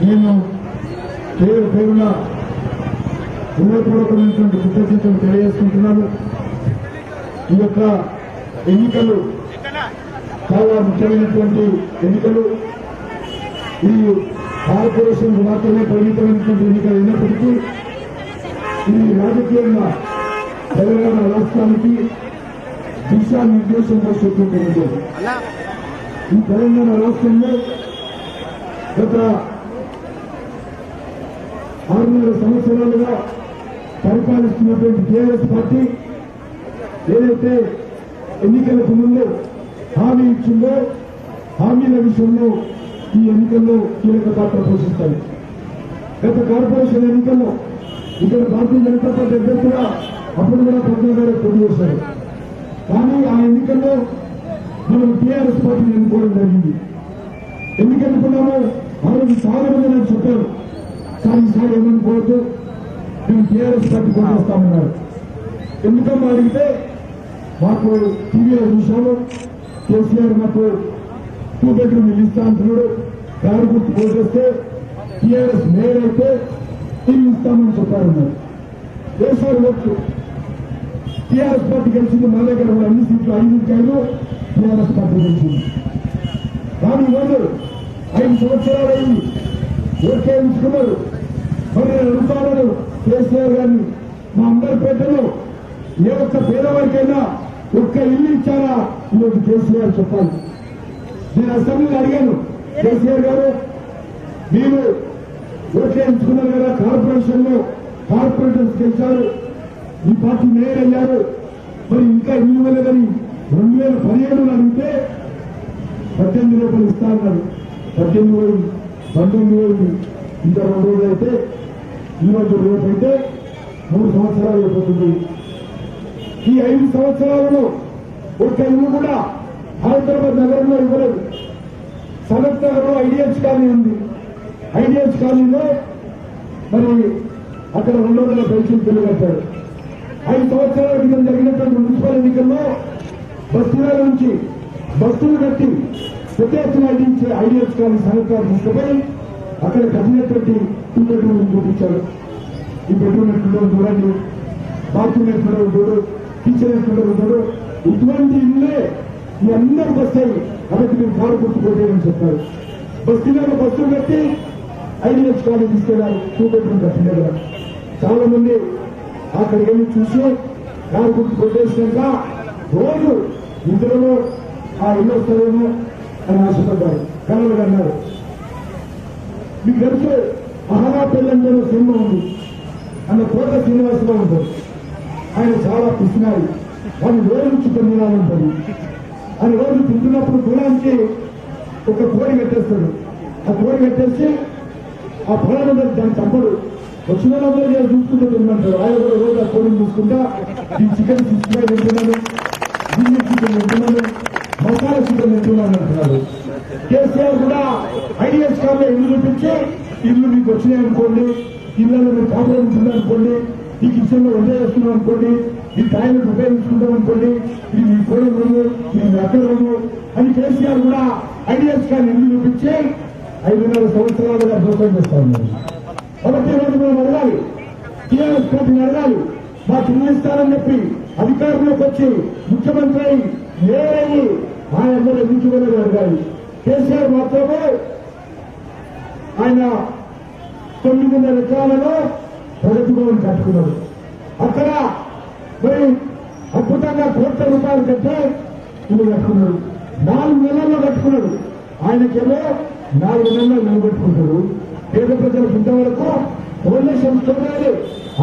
నేను పేరు పేరున హృదయపూర్వకమైనటువంటి కృతజ్ఞతలు తెలియజేసుకుంటున్నాను. ఈ యొక్క ఎన్నికలు చాలా ముఖ్యమైనటువంటి ఎన్నికలు. ఈ భారతదేశంకు మాత్రమే పరిమితమైనటువంటి ఎన్నికలు అయినప్పటికీ ఈ రాజకీయంగా తెలంగాణ రాష్ట్రానికి దిశానిర్దేశం చేసేటువంటి ఈ తెలంగాణ రాష్ట్రంలో గత ఆరున్నర సంవత్సరాలుగా పరిపాలిస్తున్నటువంటి టీఆర్ఎస్ పార్టీ ఏదైతే ఎన్నికలకు ముందు హామీ ఇచ్చిందో హామీల విషయంలో ఈ ఎన్నికల్లో కీలక పాత్ర పోషిస్తాయి. గత కార్పొరేషన్ ఎన్నికల్లో ఇక్కడ భారతీయ జనతా పార్టీ అభ్యర్థిగా అప్పుడు కూడా పద్మ గారు పోటీ చేశారు. కానీ ఆ ఎన్నికల్లో మనం టీఆర్ఎస్ పార్టీని ఎన్నుకోవడం జరిగింది. ఎందుకు ఎన్నుకున్నాము ఆ రోజు చాలా మంది నాకు చెప్పారు. సార్ ఈసారి ఏమనుకోవద్దు టీఆర్ఎస్ పార్టీ కొట్టేస్తామన్నారు ఎందుకమ్మా అడిగితే మాకు టీవీఎస్ విషయంలో కేసీఆర్ మాకు టూ బెడ్రూమ్ ఇల్లు ఇస్తా అంటున్నాడు. కారు గుర్తు పోటేస్తే టీఆర్ఎస్ మేయర్ అయితే ఇల్లు ఇస్తామని చెప్పారన్నారు వేసారు ఓట్లు. టీఆర్ఎస్ పార్టీ గెలిచింది మా దగ్గర కూడా అన్ని సీట్లు ఐదు ఐదు టీఆర్ఎస్ పార్టీ గెలిచింది. కానీ ఈరోజు ఐదు సంవత్సరాలు అయింది ఓకే ఉంచుకున్నారు మరి నేను కేసీఆర్ గారిని మా అందరి పేటలో ఏ ఒక్క పేదవారికైనా ఒక్క ఇల్లు ఇచ్చారా ఈరోజు కేసీఆర్ చెప్పాలి. నేను అసెంబ్లీలో అడిగాను కేసీఆర్ గారు మీరు ఓట్లు ఎంచుకున్నారు కదా కార్పొరేషన్లో కార్పొరేటర్స్ గెలిచారు ఈ పార్టీ మేయర్ అయ్యారు మరి ఇంకా ఇల్లు ఇవ్వలేదని రెండు వేల పదిహేడులో అడిగితే పద్దెనిమిది రూపాయలు ఇస్తా అన్నారు. పద్దెనిమిది వేలు పంతొమ్మిది వేలు ఇంకా రెండు రోజులు అయితే ఈరోజు రోజు రేపు అయితే మూడు సంవత్సరాలు అయిపోతుంది. ఈ ఐదు సంవత్సరాలలో ఒక్క ఇల్లు కూడా హైదరాబాద్ నగరంలో ఇవ్వలేదు. సనత్ నగర్లో ఐడిఎస్ కాలనీ ఉంది. ఐడిఎస్ కాలనీలో మరి అక్కడ రెండు వందల పెన్షన్ తెలియజేశారు ఐదు సంవత్సరాల క్రితం జరిగినటువంటి మున్సిపల్ ఎన్నికల్లో బస్తీల నుంచి బస్సులు కట్టి ప్రత్యేక ఎత్తున ఐడిఎస్ కాలనీ సనత్ తీసుకుపోయి అక్కడ కట్టినటువంటి టూ బెడ్రూమ్ చూపించాడు ఈ బెడ్రూమ్ ఎట్లుండో చూడండి బాత్రూమ్ ఎట్లుండో చూడు కిచెన్ ఎట్లుండో చూడు ఇటువంటి ఇల్లే మీ అందరికి వస్తాయి కాబట్టి మీరు కారు గుర్తుకోలేదని చెప్పారు. బస్తీలలో బస్సులు కట్టి ఐదు లక్ష కాలు తీసుకెళ్ళారు టూ బెడ్రూమ్ కట్టలేదు చాలా మంది అక్కడికి వెళ్ళి చూసి కారు గుర్తు కొట్టేసినాక రోజు నిద్రలో ఆ ఇల్లు వస్తారేమో అని ఆశపడ్డారు. కలలు మీకు తెలుసు మహానా పెళ్ళంలో సినిమా ఉంది. అన్న కోట శ్రీనివాసరావు ఉంటారు. ఆయన చాలా పిసినారు వాళ్ళు రోజు చికెన్ తినాలంటాడు ఆయన రోజు తింటున్నప్పుడు దూరానికి ఒక కోడి కట్టేస్తాడు. ఆ కోడి కట్టేసి ఆ పొలం దాన్ని చంపడు. వచ్చిన వాళ్ళందరూ నేను చూసుకుంటూ తినమంటాడు ఆయన కూడా రోజు ఆ కోడిని చూసుకుంటా ఈ చికెన్ సిక్స్టీ ఫైవ్ తింటున్నాను గిన్నె చికెన్ తింటున్నాను మసాలా చికెన్ తింటున్నాను అంటున్నారు కేసీఆర్ కూడా ఐడిఎస్ కాల్లో ఇల్లు చూపించి ఇల్లు మీకు వచ్చినాయి అనుకోండి ఇళ్ళలో మీరు కాపురం అనుకోండి ఈ కిచెన్లో వంట చేస్తున్నాం అనుకోండి ఈ టాయిలెట్ ఉపయోగించుకుంటాం అనుకోండి ఇది మీ కోడి రూము ఇది మీ అక్కడ రూము అని కేసీఆర్ కూడా ఐడిఎస్ కానీ ఇల్లు చూపించి ఐదున్నర సంవత్సరాలుగా దోషం చేస్తాను ఉన్నారు. కాబట్టి ఈరోజు మేము అడగాలి టీఆర్ఎస్ పార్టీని అడగాలి మా ఇల్లు చెప్పి అధికారంలోకి వచ్చి ముఖ్యమంత్రి అయి ఏరయ్యి ఆయన అందరూ ఎన్నికలను అడగాలి. కేసీఆర్ మాత్రమే ఆయన తొమ్మిదిన్నర ఎకరాలలో ప్రగతి భవన్ కట్టుకున్నారు అక్కడ మరి అద్భుతంగా కోట్ల రూపాయలు కట్టి ఇల్లు కట్టుకున్నాడు. నాలుగు నెలల్లో కట్టుకున్నాడు. ఆయనకేమో నాలుగు నెలల్లో నిలబెట్టుకుంటాడు. పేద ప్రజలకు ఇంతవరకు ఫౌండేషన్ స్టోర్ అయ్యాలి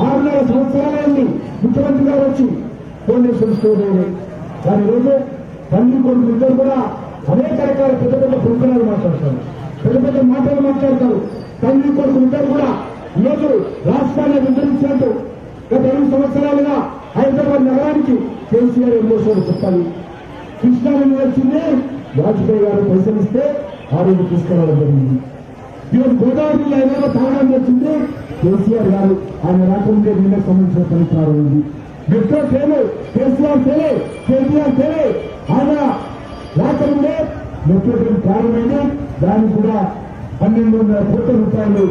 ఆరున్నర సంవత్సరాలైంది ముఖ్యమంత్రి గారు వచ్చి ఫౌండేషన్ స్టోర్ అయ్యాలి కానీ రోజు తండ్రి కొడుకు ఇద్దరు కూడా అనేక రకాల పెద్ద పెద్ద పురుషులు మాట్లాడతారు. పెద్ద పెద్ద మాటలు మాట్లాడతారు. తండ్రి కొడుకు ఇద్దరు కూడా ఈరోజు రాష్ట్రాన్ని విభజించినట్టు గత ఐదు సంవత్సరాలుగా హైదరాబాద్ నగరానికి కేసీఆర్ ఎన్నోసార్లు చెప్పాలి. కృష్ణానది వచ్చింది వాజ్పేయి గారు పైసలు ఇస్తే ఆ రోజు తీసుకురావడం జరిగింది. ఈరోజు గోదావరిలో ఏదైనా తాగడం వచ్చింది కేసీఆర్ గారు ఆయన రాకుండా నీళ్ళకి సంబంధించిన పని ప్రారంభింది మెట్రో తేలే కేసీఆర్ తేలే కేటీఆర్ తేలే ఆయన మెట్రో ప్రారంభమైంది దానికి కూడా పన్నెండు వందల కోట్ల రూపాయలు